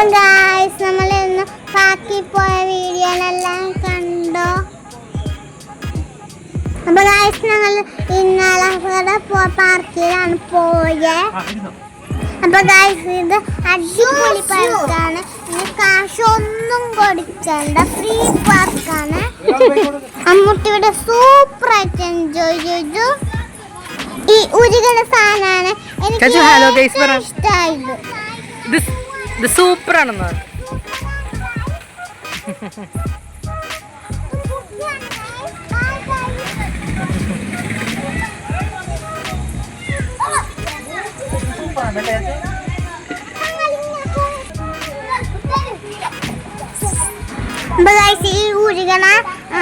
അപ്പം ഗായ്സ് നമ്മൾ ഇന്ന് ബാക്കി പോയ വീഡിയോയിലെല്ലാം കണ്ടോ? അപ്പൊ ഗായ്സ് ഞങ്ങൾ ഇന്നലെ പോ പാർക്കിലാണ് പോയത് അപ്പം ഗായ്സ് ഇത് അടിപൊളി പാർക്കാണ് ഇനി കാശൊന്നും കൊടുക്കണ്ട. ഫ്രീ പാർക്കാണ് അമ്മൂട്ടി ഇവിടെ സൂപ്പർ ആയിട്ട് എൻജോയ് ചെയ്തു. ഈ ഉരുകണ സാധനമാണ് എനിക്ക് ചച്ചു, hello guys ഇഷ്ടമായത്. ഇത് സൂപ്പറാണെന്ന് guys, ഈ ഉരുകണ ആ,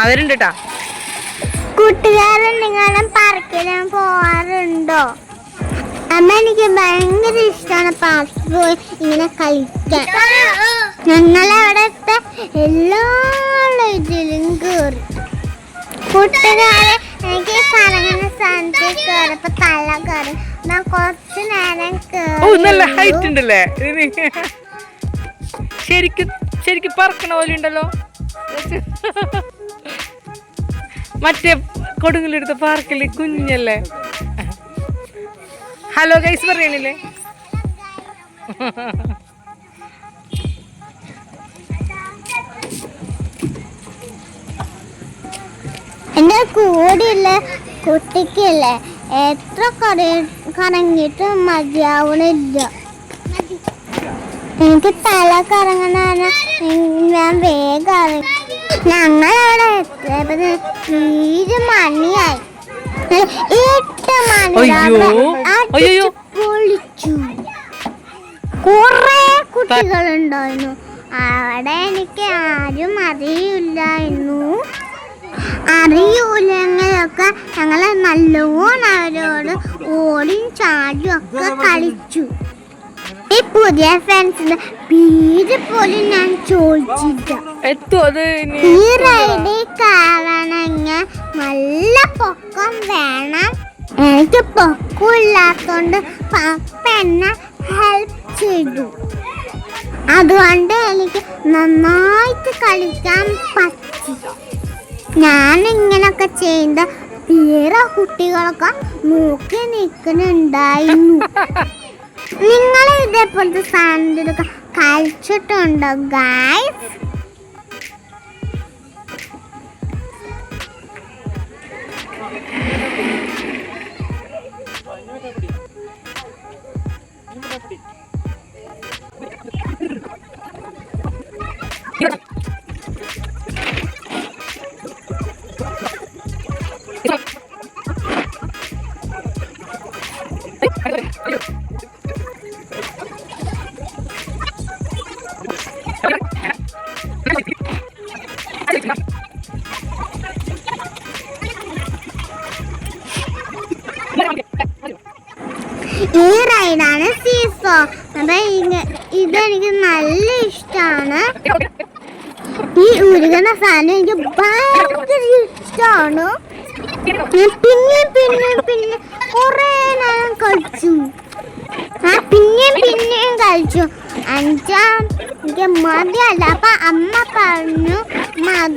അവരുണ്ട് കേട്ടാ കൂട്ടുകാരൻ നിങ്ങളും പാർക്കിലും പോവാറുണ്ടോ? അമ്മ എനിക്ക് ഭയങ്കര ഇഷ്ടമാണ് പാർക്കിൽ പോയി ഇങ്ങനെ കളിക്കാൻ. ഞങ്ങളവിടുത്തെ എല്ലാ ഇതിലും കയറി കൂട്ടുകാരെ എനിക്ക് കറങ്ങുന്ന സ്ഥലത്തിൽ കയറപ്പോ തല കയറി. ഞാൻ കുറച്ച് നേരം നല്ല ഹൈറ്റ് കയറി ഉണ്ടല്ലേ ശരിക്കും ശരിക്കും പറക്കണ പോലെ ഉണ്ടല്ലോ. മറ്റേ കൊടുങ്ങലെടുത്ത പാർക്കിൽ കുഞ്ഞല്ലേ? ഹലോ ഗൈസ് പറയണില്ലേ? എന്റെ കൂടെയുള്ള കുട്ടിക്കല്ലേ എത്ര കറി കറങ്ങിയിട്ട് മതിയാവണില്ല. എനിക്ക് തല കറങ്ങണ ഞാൻ വേഗം. ഞങ്ങളവിടെ എത്തിയപ്പോ തീരെ മണിയായി എട്ട് മണി അയ്യോ. അയ്യോ. പൊളിച്ചു. കുറെ കുട്ടികളുണ്ടായിരുന്നു. അവിടെ എനിക്ക് ആരും അറിയില്ലായിരുന്നു. അറിയൂലെങ്കിലൊക്കെ ഞങ്ങൾ നല്ലോണം അവരോട് ചാടിയും ഒക്കെ കളിച്ചു. പുതിയ ഫ്രണ്ട്സിന് പേര് പോലും ഞാൻ ചോദിച്ചില്ല. ഈ റൈഡിൽ കയറണമെങ്കിൽ നല്ല പൊക്കം വേണം. എനിക്ക് പൊക്കമില്ലാത്തോണ്ട് പപ്പ എന്നെ ഹെൽപ്പ് ചെയ്തു. അതുകൊണ്ട് എനിക്ക് നന്നായിട്ട് കളിക്കാൻ പറ്റി. ഞാൻ ഇങ്ങനൊക്കെ ചെയ്ത വേറെ കുട്ടികളൊക്കെ നോക്കി നിൽക്കുന്നുണ്ടായിരുന്നു. നിങ്ങൾ ഇതേപോലത്തെ സാധനത്തിലൊക്കെ കഴിച്ചിട്ടുണ്ടോ ഗായ്സ് ഈ റൈഡാണ് സീസോ. അപ്പൊ ഇതെനിക്ക് നല്ല ഇഷ്ടമാണ് ഈ ഉരുകുന്ന സാധനം എനിക്ക് ഭയങ്കര ഇഷ്ടമാണ് പിന്നെ പിന്നെ പിന്നെ കുറെ നേരം കളിച്ചു. ആ പിന്നെയും പിന്നെയും കളിച്ചു. അഞ്ചാ എനിക്ക് മതിയല്ല. അപ്പൊ അമ്മ പറഞ്ഞു "മ-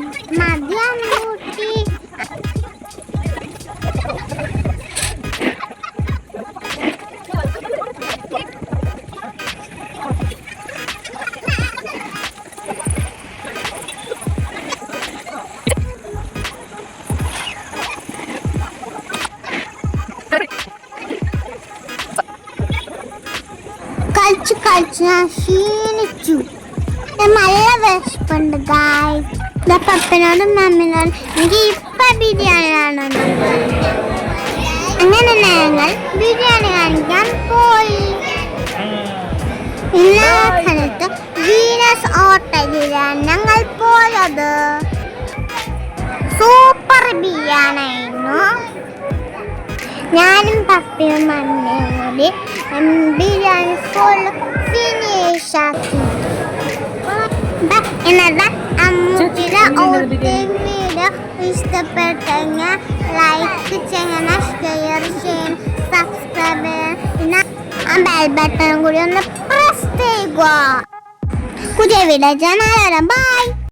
കളിച്ച് കളിച്ച് ഞാൻ ക്ഷീണിച്ചു നല്ല വിശപ്പുണ്ട് ഗായ് പപ്പനോടും മമ്മിനോടും. എനിക്ക് ഇപ്പം ബിരിയാണി വേണമെന്ന് അങ്ങനെ ഞങ്ങൾ ബിരിയാണി കാണിക്കാൻ പോയി. എല്ലാ സ്ഥലത്തും വീനസ് ഹോട്ടലിലാണ് ഞങ്ങൾ പോയത്. സൂപ്പർ ബിരിയാണിയായിരുന്നു ഞാനും പപ്പയും മമ്മിയും കൂടി and full finish up. But in the back, Amutila Oldemida is the Pertanga. Like, channel, share, share, subscribe, and bell button. Good on the press. Good day, Vida Janara. Bye.